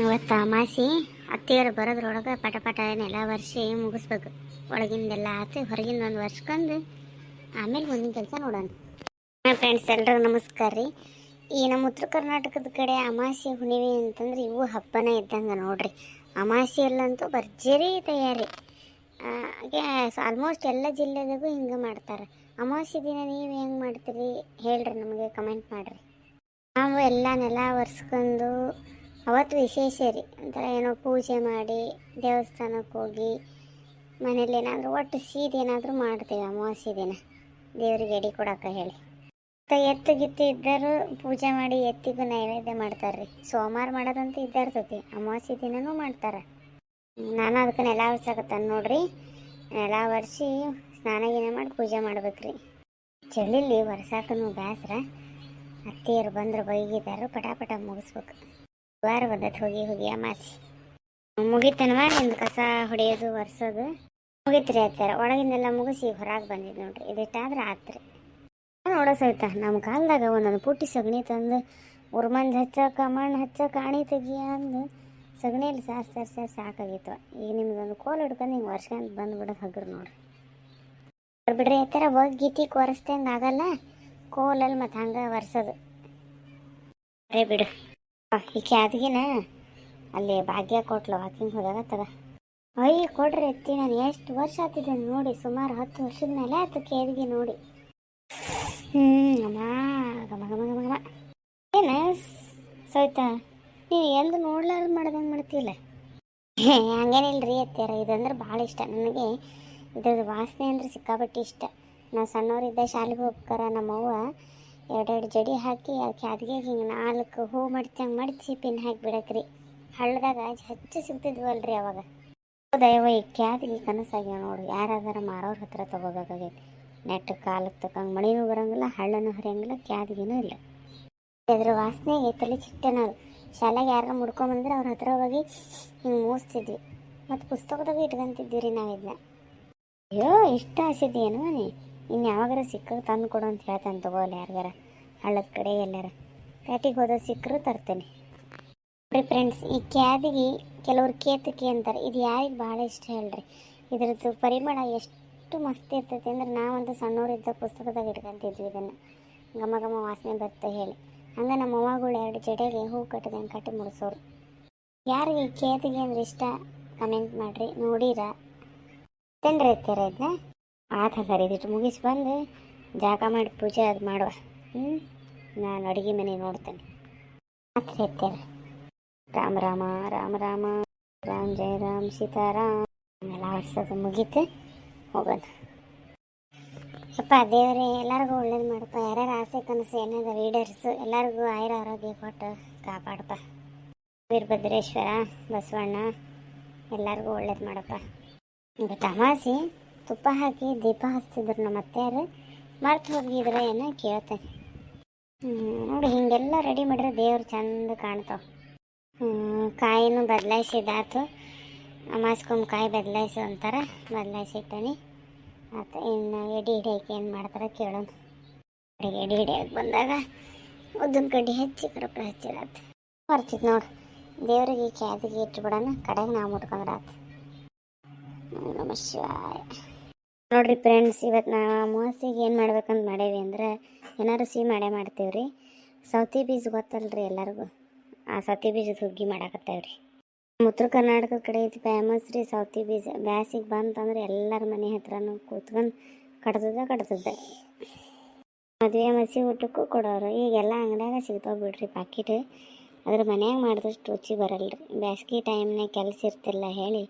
ಇವತ್ತು ಅಮಾಸಿ ಅತ್ತೆಯರು ಬರೋದ್ರೊಳಗೆ ಪಟ ಪಟ ನೆಲ ವರ್ಷಿ ಮುಗಿಸ್ಬೇಕು. ಒಳಗಿಂದೆಲ್ಲ ಆತು, ಹೊರಗಿಂದ ಒಂದು ವರ್ಷಕ್ಕೊಂದು ಆಮೇಲೆ ಮುಂದಿನ ಕೆಲಸ ನೋಡೋಣ. ಫ್ರೆಂಡ್ಸ್ ಎಲ್ರಿಗೂ ನಮಸ್ಕಾರ ರೀ. ಈ ನಮ್ಮ ಉತ್ತರ ಕರ್ನಾಟಕದ ಕಡೆ ಅಮಾಸಿ ಹುಣ್ಣಿಮೆ ಅಂತಂದ್ರೆ ಇವು ಹಬ್ಬನೇ ಇದ್ದಂಗೆ ನೋಡ್ರಿ. ಅಮಾಸಿಯಲ್ಲಂತೂ ಭರ್ಜರಿ ತಯಾರಿ. ಆಲ್ಮೋಸ್ಟ್ ಎಲ್ಲ ಜಿಲ್ಲೆದಾಗೂ ಹಿಂಗೆ ಮಾಡ್ತಾರೆ. ಅಮಾಸಿ ದಿನ ನೀವು ಹೆಂಗೆ ಮಾಡ್ತೀರಿ ಹೇಳ್ರಿ ನಮಗೆ ಕಮೆಂಟ್ ಮಾಡಿರಿ. ನಾವು ಎಲ್ಲ ನೆಲ ಒರೆಸ್ಕೊಂಡು ಅವತ್ತು ವಿಶೇಷ ರೀ. ಒಂಥರ ಏನೋ ಪೂಜೆ ಮಾಡಿ, ದೇವಸ್ಥಾನಕ್ಕೆ ಹೋಗಿ, ಮನೇಲಿ ಏನಾದರೂ ಒಟ್ಟು ಸೀದ್ ಏನಾದರೂ ಮಾಡ್ತೀವಿ ಅಮಾವಾಸ್ಯ ದಿನ. ದೇವ್ರಿಗೆ ಎಡಿ ಕೊಡಕ್ಕೆ ಹೇಳಿ. ಮತ್ತು ಎತ್ತು ಗಿತ್ತು ಇದ್ದರು ಪೂಜೆ ಮಾಡಿ ಎತ್ತಿಗೂ ನೈವೇದ್ಯ ಮಾಡ್ತಾರೆ ರೀ. ಸೋಮವಾರ ಮಾಡೋದಂತೂ ಇದ್ದೇ ಇರ್ತೈತಿ ದಿನವೂ ದಿನನೂ ಮಾಡ್ತಾರೆ. ನಾನು ಅದಕ್ಕೆ ನೆಲ ಒರ್ಸಕತ್ತಾನ ನೋಡ್ರಿ. ನೆಲ ಒರೆಸಿ ಸ್ನಾನ ಗೀನ ಮಾಡಿ ಪೂಜೆ ಮಾಡ್ಬೇಕ್ರಿ. ಚಳಿಲಿ ಒರ್ಸಾಕನು ಬ್ಯಾಸ್ರ. ಅತ್ತೆಯರು ಬಂದ್ರೆ ಬೈಗಿದಾರು, ಪಟಾಪಟ ಪಟ ಮುಗಿಸ್ಬೇಕು. ವಾರ ಬಂದೈತೆ ಹೋಗಿ ಹೋಗಿ ಅಮಾಸಿ. ಮುಗಿತನವ ನಿಮ್ದು ಕಸ ಹೊಡೆಯೋದು, ಒರೆಸೋದು. ಮುಗಿತ್ರಿ ಆಯ್ತಾರ ಒಳಗಿಂದೆಲ್ಲ ಮುಗಿಸಿ ಹೊರಗೆ ಬಂದಿದ್ದು ನೋಡ್ರಿ. ಇದಿಟ್ಟಾದ್ರೆ ಆತ್ರಿ. ನೋಡೋ ಸಹಿತ ನಮ್ಮ ಕಾಲದಾಗ ಒಂದೊಂದು ಪುಟ್ಟಿ ಸಗಣಿ ತಂದು ಉರ್ಮಂಜ್ ಹಚ್ಚಕ ಮಣ್ಣು ಹಚ್ಚಕ ಆಣಿ ತೆಗಿಯ ಅಂದು ಸಗಣಿಯಲ್ಲಿ ಸಾರ್ ಸಾರ್ ಸಾರ್ ಸಾಕಾಗಿತ್ತು. ಈಗ ನಿಮ್ದೊಂದು ಕೋಲ್ ಹಿಡ್ಕೊಂಡು ಹಿಂಗೆ ವರ್ಷಂತ ಬಂದ್ಬಿಡೋದು ಹಗ್ರು ನೋಡ್ರಿ. ಬಿಡ್ರಿ ಆಯ್ತಾರ ಹೋಗಿ ಗೀತಿಗೆ ಒರೆಸ್ದಂಗೆ ಆಗಲ್ಲ ಕೋಲಲ್ಲಿ ಮತ್ತು ಹಂಗೆ ಒರೆಸೋದು. ಅರೇ ಬಿಡು. ಆ, ಈ ಕ್ಯಾದ್ಗಿನ ಅಲ್ಲಿ ಭಾಗ್ಯ ಕೊಟ್ಲು ವಾಕಿಂಗ್ ಹೋದಾಗತ್ತದ ಅಯ್ಯ ಕೊಡ್ರಿ ಎತ್ತಿ ನಾನು ಎಷ್ಟು ವರ್ಷ ಆತಿದ್ದೆ ನೋಡಿ ಸುಮಾರು ಹತ್ತು ವರ್ಷದ ಮೇಲೆ ಆಯ್ತು ಕೇದಿಗೆ ನೋಡಿ. ಹ್ಞೂ ಅಮ್ಮ ಗಮ ಗಮ ಗಮ ಏನ ಸೋಯ್ತ ನೀ ಎಂದು ನೋಡ್ಲಾರ್ದು ಮಾಡ್ದಂಗೆ ಮಾಡ್ತಿಲ್ಲ? ಹಂಗೇನಿಲ್ರಿ ಅತ್ಯಾರ ಇದಂದ್ರೆ ಭಾಳ ಇಷ್ಟ. ನನಗೆ ಇದ್ರದ್ದು ವಾಸನೆ ಅಂದ್ರೆ ಸಿಕ್ಕಾಪಟ್ಟೆ ಇಷ್ಟ. ನಾವು ಸಣ್ಣವರಿದ್ದ ಶಾಲೆಗೆ ಹೋಗ್ಬೇಕಾರ ನಮ್ಮವ್ವ ಎರಡೆರಡು ಜಡಿ ಹಾಕಿ, ಅದಕ್ಕೆ ಅದಿಗೆ ಹಿಂಗೆ ನಾಲ್ಕು ಹೂ ಮಡ್ಚಂಗೆ ಮಡಚಿ ಪಿನ್ ಹಾಕಿ ಬಿಡಕ್ರಿ ಹಳ್ಳದಾಗ ಹೆಚ್ಚು ಸಿಗ್ತಿದ್ವಲ್ರಿ ಅವಾಗ. ದಯವ ಈ ಕ್ಯಾದಿಗೆ ಕನಸಾಗ್ಯಾವ ನೋಡಿ. ಯಾರಾದಾರ ಮಾರೋರ ಹತ್ರ ತಗೋಬೇಕಾಗೈತಿ. ನೆಟ್ ಕಾಲಕ್ಕೆ ತಕ್ಕಂಗೆ ಮಳೆನೂ ಬರೋಂಗಿಲ್ಲ, ಹಳ್ಳನೂ ಹರಿಯಂಗಿಲ್ಲ ಕ್ಯಾದಿಗೆನೂ ಇಲ್ಲ. ಅದ್ರ ವಾಸನೆಗೆ ತಲೆ ನಾವು. ಶಾಲೆಗೆ ಯಾರು ಮುಡ್ಕೊಂಬಂದ್ರೆ ಅವ್ರ ಹತ್ರ ಹೋಗಿ ಹಿಂಗೆ ಮೂಸ್ತಿದ್ವಿ. ಮತ್ತು ಪುಸ್ತಕದಾಗ ಇಟ್ಕೊಂತಿದ್ವಿ ರೀ ನಾವು ಇದನ್ನ ಅಯ್ಯೋ, ಇಷ್ಟ ಆಸಿದ್ದೇನು ನೀ. ಇನ್ನು ಯಾವಾಗಾರ ಸಿಕ್ಕಾಗ ತಂದು ಕೊಡು ಅಂತ ಹೇಳ್ತಾನೆ ತಗೋಲ್ಲ ಯಾರಿಗಾರ. ಹಳ್ಳದ ಕಡೆ ಎಲ್ಲಾರ. ಪ್ಯಾಟಿಗೆ ಹೋದ ಸಿಕ್ಕರು ತರ್ತೇನೆ. ನೋಡಿ ಫ್ರೆಂಡ್ಸ್ ಈ ಕ್ಯಾದಿಗೆ ಕೆಲವ್ರು ಕೇತಕಿ ಅಂತಾರೆ. ಇದು ಯಾರಿಗೆ ಭಾಳ ಇಷ್ಟ ಹೇಳ್ರಿ? ಇದ್ರದ್ದು ಪರಿಮಳ ಎಷ್ಟು ಮಸ್ತ್ ಇರ್ತೈತಿ ಅಂದ್ರೆ ನಾವಂತೂ ಸಣ್ಣವರಿದ್ದ ಪುಸ್ತಕದಾಗ ಇಟ್ಕೊಂತಿದ್ವಿ ಇದನ್ನು. ಘಮ ಘಮ ವಾಸನೆ ಬರುತ್ತೆ ಹೇಳಿ. ಹಂಗೆ ನಮ್ಮ ಅವ್ವಗಳು ಎರಡು ಜಡೆಗೆ ಹೂ ಕಟ್ಟದಂಗೆ ಕಟ್ಟಿ ಮುಡಿಸೋರು. ಯಾರಿಗೆ ಈ ಕೇತಿಗೆ ಅಂದ್ರೆ ಇಷ್ಟ ಕಮೆಂಟ್ ಮಾಡಿರಿ. ನೋಡಿರ. ಇರ್ತೀರ ಇದನ್ನ ಆತ ಕರೀದಿಟ್ಟು ಮುಗಿಸಿ ಬಂದು ಜಾಗ ಮಾಡಿ ಪೂಜೆ ಅದು ಮಾಡುವ. ಹ್ಞೂ ನಾನು ಅಡುಗೆ ಮನೆ ನೋಡ್ತೇನೆ. ಮಾತ್ರ ಎತ್ತೀರ ರಾಮ ರಾಮ ರಾಮ ರಾಮ. ರಾಮ್ ಜಯ ರಾಮ್, ಸೀತಾರಾಮ್. ಎಲ್ಲ ಆಡ್ಸೋದು ಮುಗೀತು, ಹೋಗೋಣ. ಅಪ್ಪ, ದೇವರೇ, ಎಲ್ಲರಿಗೂ ಒಳ್ಳೇದು ಮಾಡಪ್ಪ. ಯಾರ್ಯಾರ ಆಸೆ, ಕನಸು ಏನಾದ ರೀಡರ್ಸು ಎಲ್ಲರಿಗೂ ಆಯುರ ಆರೋಗ್ಯ ಕೊಟ್ಟು ಕಾಪಾಡಪ್ಪ. ವೀರಭದ್ರೇಶ್ವರ, ಬಸವಣ್ಣ, ಎಲ್ಲರಿಗೂ ಒಳ್ಳೇದು ಮಾಡಪ್ಪ. ಈಗ ತಮಾಸಿ ತುಪ್ಪ ಹಾಕಿ ದೀಪ ಹಚ್ತಿದ್ರು ನಮ್ಮ ಅತ್ತೆಯರು. ಮರ್ತು ಹೋಗಿದ್ರೆ ಏನು ಕೇಳ್ತೇನೆ ನೋಡಿ ಹೀಗೆಲ್ಲ ರೆಡಿ ಮಾಡಿದ್ರೆ ದೇವ್ರು ಚಂದ ಕಾಣ್ತಾವ. ಕಾಯಿನೂ ಬದಲಾಯಿಸಿದಾತು. ಅಮಾಸ್ಕೊಮ್ಮೆ ಕಾಯಿ ಬದಲಾಯಿಸು ಅಂತಾರೆ ಬದಲಾಯಿಸಿ ಇಟ್ಟನಿ ಆತ ಇನ್ನು ಎಡಿ ಹಿಡಿಯೋಕೆ ಏನು ಮಾಡ್ತಾರೆ ಕೇಳೋಣ. ಎಡಿ ಹಿಡಿಯೋಕೆ ಬಂದಾಗ ಉದ್ದಿನ ಕಡ್ಡಿ ಹಚ್ಚಿ ಕರಪ್ಪ ಹಚ್ಚಿರಾತ ಬರ್ತಿತ್ತು ನೋಡು, ದೇವರಿಗೆ ಕ್ಯಾದಿಗೆ ಇಟ್ಬಿಡೋಣ, ಕಡೆಗೆ ನಾವು ಮುಟ್ಕೊಂಡ್ರೆ ಆತು ನಮ ಶಿವಾಯ. ನೋಡ್ರಿ ಫ್ರೆಂಡ್ಸ್ ಇವತ್ತು ನಾವು ಅಮಾವಾಸ್ಯೆಗೆ ಏನು ಮಾಡ್ಬೇಕಂತ ಮಾಡೇವಿ ಅಂದ್ರೆ ಏನಾರು ಸಿಹಿ ಮಾಡೇ ಮಾಡ್ತೀವಿ ರೀ ಸೌತಿ ಬೀಜ ಗೊತ್ತಲ್ರಿ ಎಲ್ಲರಿಗೂ? ಆ ಸೌತಿ ಬೀಜದ ಹುಗ್ಗಿ ಮಾಡಾಕತ್ತೇವ್ರಿ. ನಮ್ಮ ಉತ್ತರ ಕರ್ನಾಟಕದ ಕಡೆ ಇದು ಫೇಮಸ್ ರೀ ಸೌತಿ ಬೀಜ. ಬ್ಯಾಸಿಗೆ ಬಂತಂದ್ರೆ ಎಲ್ಲರ ಮನೆ ಹತ್ರನೂ ಕೂತ್ಕೊಂಡು ಕಡ್ದದ ಕಡ್ದದ ಮದುವೆ ಮಸಿ ಊಟಕ್ಕೂ ಕೊಡೋರು. ಈಗೆಲ್ಲ ಅಂಗಡ್ಯಾಗ ಸಿಗ್ತಾವೆ ಬಿಡ್ರಿ ಪಾಕಿಟ್ ಅದ್ರ ಮನ್ಯಾಗ ಮಾಡಿದಷ್ಟು ರುಚಿ ಬರಲ್ರಿ. ಬ್ಯಾಸ್ಗೆ ಟೈಮ್ನಾಗ ಕೆಲಸ ಇರ್ತಿಲ್ಲ ಹೇಳಿ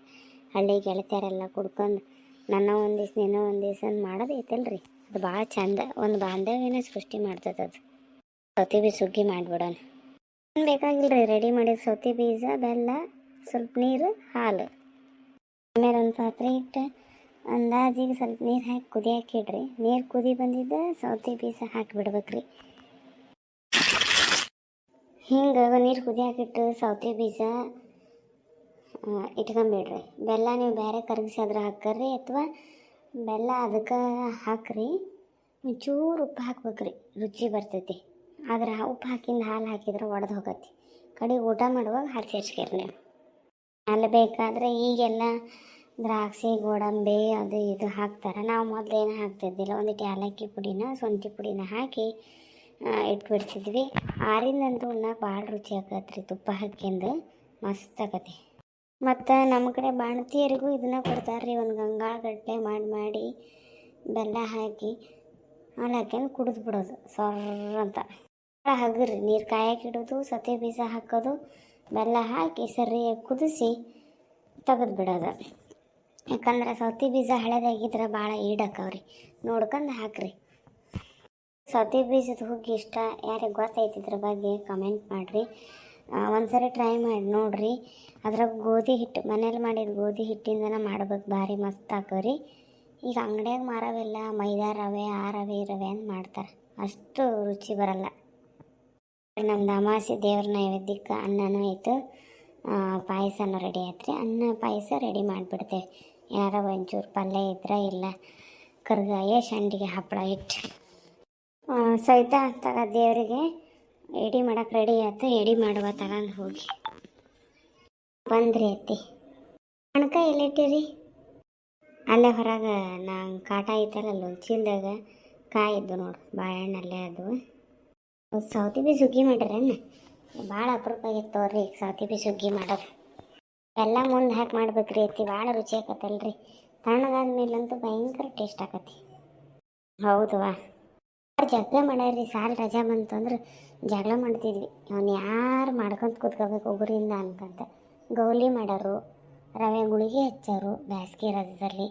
ಹಳ್ಳಿ ಗೆಳತಿಯರೆಲ್ಲ ಕುಡ್ಕೊಂಡು ನನ್ನ ಒಂದು ದಿವ್ಸ, ನಿನ್ನ ಒಂದು ದಿವ್ಸ ಮಾಡೋದು ಐತಲ್ರಿ. ಅದು ಭಾಳ ಚಂದ, ಒಂದು ಬಾಂಧವ್ಯನ ಸೃಷ್ಟಿ ಅದು. ಸೌತಿ ಬೀಜ ಸುಗ್ಗಿ ಮಾಡಿಬಿಡೋಣ. ಏನು ಬೇಕಾಗಿಲ್ಲ ರೀ ರೆಡಿ ಮಾಡಿದ ಸೌತಿ ಬೀಜ, ಬೆಲ್ಲ, ಸ್ವಲ್ಪ ನೀರು, ಹಾಲು. ಆಮೇಲೆ ಒಂದು ಪಾತ್ರೆ ಇಟ್ಟು, ಅಂದಾಜಿಗೆ ಸ್ವಲ್ಪ ನೀರು ಹಾಕಿ ಕುದಿ ಇಡ್ರಿ ನೀರು ಕುದಿ ಬಂದಿದ್ದ ಸೌತೆ ಬೀಜ ಹಾಕಿಬಿಡ್ಬೇಕ್ರಿ. ಹಿಂಗೆ ನೀರು ಕುದಿಯಾಕಿಟ್ಟು ಸೌತೆ ಬೀಜ ಇಟ್ಕೊಂಬಿಡ್ರಿ ಬೆಲ್ಲ ನೀವು ಬೇರೆ ಕರಗಿಸಿ ಅದ್ರ ಹಾಕರ್ರಿ ಅಥವಾ ಬೆಲ್ಲ ಅದಕ್ಕೆ ಹಾಕ್ರಿ. ಒಂಚೂರು ಉಪ್ಪು ಹಾಕ್ಬೇಕ್ರಿ, ರುಚಿ ಬರ್ತೈತಿ. ಆದ್ರೆ ಉಪ್ಪು ಹಾಕಿಂದ ಹಾಲು ಹಾಕಿದ್ರೆ ಒಡೆದು ಹೋಗತ್ತೆ. ಕಡೆಗೆ ಊಟ ಮಾಡುವಾಗ ಹಾಲು ಸೇರ್ಸ್ಕೇರಿ ನೀವು. ಅಲ್ಲಿ ಬೇಕಾದರೆ ಈಗೆಲ್ಲ ದ್ರಾಕ್ಷಿ, ಗೋಡಂಬಿ ಅದು ಇದು ಹಾಕ್ತಾರೆ. ನಾವು ಮೊದಲು ಏನು ಹಾಕ್ತಿದ್ದಿಲ್ಲ ಒಂದಿಟ್ಟು ಏಲಕ್ಕಿ ಪುಡಿನ, ಶುಂಠಿ ಪುಡಿನ ಹಾಕಿ ಇಟ್ಬಿಡ್ತಿದ್ವಿ. ಆರಿಂದಂತೂ ಉಣ್ಣಕ್ಕೆ ಭಾಳ ರುಚಿ ಆಕತ್ರಿ ತುಪ್ಪ ಹಾಕ್ಯಂದು. ಮಸ್ತ್ ಆಕತಿ ಮತ್ತು ನಮ್ಮ ಕಡೆ ಬಾಣತಿಯರಿಗೂ ಇದನ್ನ ಕೊಡ್ತಾರೆ ರೀ ಒಂದು ಗಂಗಾಳಗಟ್ಟಲೆ ಮಾಡಿ ಮಾಡಿ ಬೆಲ್ಲ ಹಾಕಿ ಹಾಲು ಹಾಕ್ಯಂದು ಕುಡಿದು ಬಿಡೋದು, ಸೊರ್ರ ಅಂತ. ಹಗುರಿ ನೀರು ಕಾಯಕ್ಕೆ ಇಡೋದು, ಸತೆ ಬೀಜ ಹಾಕೋದು, ಬೆಲ್ಲ ಹಾಕಿ ಸರಿಯಾಗಿ ಕುದಿಸಿ ತೆಗೆದು ಬಿಡೋದು. ಯಾಕಂದ್ರೆ ಸೌತಿ ಬೀಜ ಹಳೇದಾಗಿದ್ರೆ ಭಾಳ ಈಡಾಕವ್ರಿ, ನೋಡ್ಕೊಂಡು ಹಾಕ್ರಿ. ಸೌತಿ ಬೀಜದ ಹುಗ್ಗಿ ಇಷ್ಟ, ಯಾರಿಗೆ ಗೊತ್ತೈತಿ ಇದ್ರ ಬಗ್ಗೆ ಕಮೆಂಟ್ ಮಾಡಿರಿ. ಒಂದ್ಸರಿ ಟ್ರೈ ಮಾಡಿ ನೋಡ್ರಿ. ಅದ್ರಾಗ ಗೋಧಿ ಹಿಟ್ಟು, ಮನೇಲಿ ಮಾಡಿದ ಗೋಧಿ ಹಿಟ್ಟಿಂದನೇ ಮಾಡ್ಬೇಕು ಭಾರಿ ಮಸ್ತ್ ಹಾಕೋರಿ ಈಗ ಅಂಗಡಿಯಾಗ ಮಾರವೆಲ್ಲ ಮೈದಾ ರವೆ, ಆ ರವೆ ರವೆ ಅಂತ ಮಾಡ್ತಾರೆ. ಅಷ್ಟು ರುಚಿ ಬರಲ್ಲ. ನಮ್ದು ಅಮಾಸೆ ದೇವ್ರ ನೈವೇದ್ಯಕ್ಕೆ ಅನ್ನನೂ ಆಯಿತು ಪಾಯಸನೂ ರೆಡಿ ಆಯ್ತು ಅನ್ನ, ಪಾಯಸ ರೆಡಿ ಮಾಡಿಬಿಡ್ತೇವೆ. ಯಾರೋ ಒಂಚೂರು ಪಲ್ಯ ಇದ್ರೆ ಇಲ್ಲ, ಕರ್ಗಾಯ ಸಂಡಿಗೆ ಹಪ್ಪಳ ಇಟ್ಟು ಸಹಿತ ತಗ ದೇವರಿಗೆ. ಎಡಿ ಮಾಡಕ್ಕೆ ರೆಡಿ ಆಯ್ತು ಎಡಿ ಮಾಡುವ ತಗೊಂಡು ಹೋಗಿ. ಬಂದ್ರಿ ಅತ್ತಿ. ಕಣಕ ಎಲ್ಲಿಟ್ಟಿರಿ? ಅಲ್ಲೇ ಹೊರಗೆ ನಂಗೆ ಕಾಟ ಐತಲ್ಲ ಅಲ್ಲೊಂದು ಚೀಲದಾಗ ಕಾಯಿ ಇದ್ದು ನೋಡು ಬಾಳೆಹಣ್ಣು ಅಲ್ಲೇ ಅದು ಸೌತಿ ಬಿ ಸುಗ್ಗಿ ಮಾಡಿರೇನು ಭಾಳ ಅಪರೂಪ ಆಗಿತ್ತು ತೋರಿ ಈಗ ಸೌತಿ ಬಿ ಸುಗ್ಗಿ ಮಾಡೋದು. ಎಲ್ಲ ಮುಂದೆ ಹಾಕಿ ಮಾಡ್ಬೇಕ್ರಿ ಅತ್ತಿ, ಭಾಳ ರುಚಿ ಆಕತ್ತಲ್ರಿ. ತಣ್ಣಗಾದ ಮೇಲಂತೂ ಭಯಂಕರ ಟೇಸ್ಟ್ ಆಕತಿ ಹೌದವಾ ಜಗಳ ಮಾಡ್ಯಾರ್ರಿ? ಸಾಲ ರಜಾ ಬಂತು ಅಂದ್ರೆ ಜಗಳ ಮಾಡ್ತಿದ್ವಿ. ಅವ್ನು ಯಾರು ಮಾಡ್ಕೊಂತ ಕೂತ್ಕೋಬೇಕು ಒಬ್ಬರಿಂದ ಅನ್ಕಂತ. ಗೌಲಿ ಮಾಡೋರು, ರವೆ ಗುಳಿಗೆ ಹಚ್ಚೋರು, ಬ್ಯಾಸ್ಗೆ ರಜದಲ್ಲಿ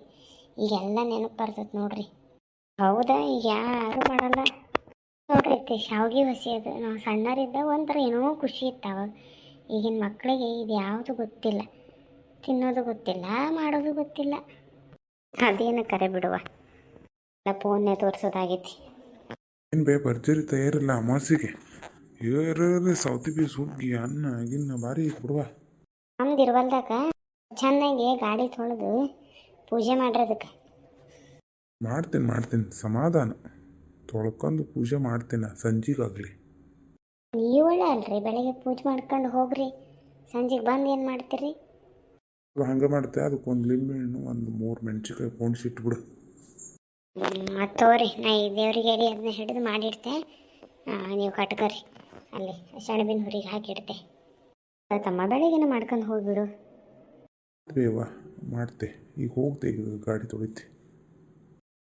ಈಗೆಲ್ಲ ನೆನಪು ಬರ್ತದೆ ನೋಡ್ರಿ. ಹೌದಾ? ಈಗ ಯಾರು ಮಾಡಲ್ಲ. ನೋಡ್ರಿ ಶಾವ್ಗೆ ಅದು. ನಾವು ಸಣ್ಣರಿದ್ದಾಗ ಒಂಥರ ಏನೋ ಖುಷಿ ಇತ್ತು ಅವಾಗ. ಈಗಿನ ಮಕ್ಕಳಿಗೆ ಇದು ಯಾವುದು ಗೊತ್ತಿಲ್ಲ. ತಿನ್ನೋದು ಗೊತ್ತಿಲ್ಲ, ಮಾಡೋದು ಗೊತ್ತಿಲ್ಲ. ಅದೇನು ಕರೆ ಬಿಡುವ. ಫೋನ್ನೇ ತೋರಿಸೋದಾಗೈತಿ. ಏನು ಬೇ ಭರ್ಜರಿ ತಯಾರಿಲ್ಲ ಅಮಾಸಿಗೆ ಏರ್ರಿ ಸೌತಿ ಬೀಸ್ ಹುಗ್ಗಿ ಅನ್ನ ಗಿನ್ನ ಭಾರಿ ಬಿಡುವ ನಮ್ದು ಇರುವಲ್ದಾಗ ಚೆನ್ನಾಗಿ ಗಾಡಿ ತೊಳೆದು ಪೂಜೆ ಮಾಡಿರೋದಕ್ಕೆ. ಮಾಡ್ತೀನಿ ಮಾಡ್ತೀನಿ ಸಮಾಧಾನ. ತೊಳ್ಕೊಂಡು ಪೂಜೆ ಮಾಡ್ತೀನಿ ಸಂಜೆಗಾಗಲಿ. ನೀವು ಒಳ್ಳೆ ಅಲ್ರಿ ಬೆಳಗ್ಗೆ ಪೂಜೆ ಮಾಡ್ಕೊಂಡು ಹೋಗ್ರಿ. ಸಂಜೆಗೆ ಬಂದು ಏನು ಮಾಡ್ತೀರಿ? ಹಂಗೆ ಮಾಡ್ತೆ ಅದಕ್ಕೆ ಒಂದು ಲಿಂಬೆ ಹಣ್ಣು ಒಂದು ಮೂರು ಮೆಣಸಿನ್ಕಾಯಿ ಪೋಣಿಸಿ ಇಟ್ಬಿಡು ಮತ್ತು ತೋರಿ ನಾ ಈ ದೇವ್ರಿಗೆ ಹೇಳಿ ಅದನ್ನ ಹಿಡಿದು ಮಾಡಿಡ್ತೆ. ನೀವು ಕಟ್ಕರಿ. ಅಲ್ಲಿ ಸೆಣಬಿನ ಹುರಿಗೆ ಹಾಕಿಡ್ತೆ. ತಮ್ಮ ಬೆಳಿಗ್ಗೆನ ಮಾಡ್ಕೊಂಡು ಹೋಗ್ಬಿಡು. ಮಾಡ್ತೆ. ಈಗ ಹೋಗ್ತೆ ಈಗ ಗಾಡಿ ತೊಳಿತೆ.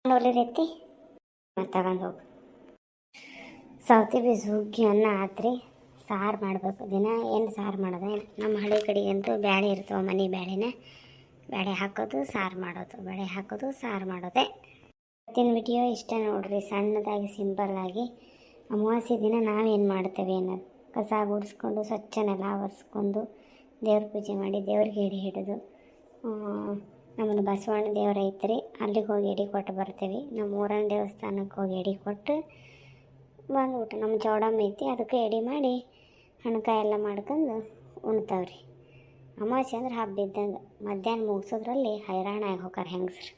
ನೋಡಿರೈತಿ ರೀತಿ ಮತ್ತೆ ತಗೊಂಡು ಹೋಗು. ಸೌತಿ ಬೀಜ ಹುಗ್ಗಿ ಅನ್ನ ಆತ್ರಿ ಸಾರು ಮಾಡಬೇಕು. ದಿನ ಏನು ಸಾರು ಮಾಡೋದು? ನಮ್ಮ ಹಳ್ಳಿ ಕಡೆಗಂತೂ ಬ್ಯಾಳೆ ಇರ್ತವೆ ಮನೆ ಬ್ಯಾಳೆನೇ. ಬ್ಯಾಳೆ ಹಾಕೋದು ಸಾರು ಮಾಡೋದು. ಬೇಳೆ ಹಾಕೋದು ಸಾರು ಮಾಡೋದೇ. ಇವತ್ತಿನ ವಿಡಿಯೋ ಇಷ್ಟ ನೋಡ್ರಿ, ಸಣ್ಣದಾಗಿ ಸಿಂಪಲ್ ಆಗಿ. ಅಮಾವಾಸ್ಯೆ ದಿನ ನಾವೇನು ಮಾಡ್ತೇವೆ ಅನ್ನೋದು. ಕಸ ಗುಡಿಸ್ಕೊಂಡು ಸ್ವಚ್ಛನೆಲ್ಲ ಆವರಿಸ್ಕೊಂಡು ದೇವ್ರ ಪೂಜೆ ಮಾಡಿ ದೇವ್ರಿಗೆ ಎಡೆ ಹಿಡಿದು ನಮ್ಮದು ಬಸವಣ್ಣ ದೇವ್ರ ಐತ್ರಿ ಅಲ್ಲಿಗೆ ಹೋಗಿ ಎಡೆ ಕೊಟ್ಟು ಬರ್ತೀವಿ. ನಮ್ಮ ಊರನ ದೇವಸ್ಥಾನಕ್ಕೆ ಹೋಗಿ ಎಡೆ ಕೊಟ್ಟು ಬಂದ್ಬಿಟ್ಟು, ನಮ್ಮ ಚೌಡಮ್ಮ ಐತಿ, ಅದಕ್ಕೆ ಎಡೆ ಮಾಡಿ ಹಣಕಾಯಿ ಎಲ್ಲ ಮಾಡ್ಕೊಂಡು ಉಣ್ತಾವ್ರಿ. ಅಮಾವಾಸ್ಯೆ ಅಂದ್ರೆ ಹಬ್ಬ ಇದ್ದಂಗೆ. ಮಧ್ಯಾಹ್ನ ಮುಗಿಸೋದ್ರಲ್ಲಿ ಹೈರಾಣ ಆಗಿ ಹೋಗಾರ ಹೆಂಗಸ್ರು.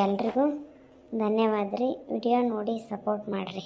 ಎಲ್ರಿಗೂ ಧನ್ಯವಾದ ರೀ ವಿಡಿಯೋ ನೋಡಿ ಸಪೋರ್ಟ್ ಮಾಡಿರಿ.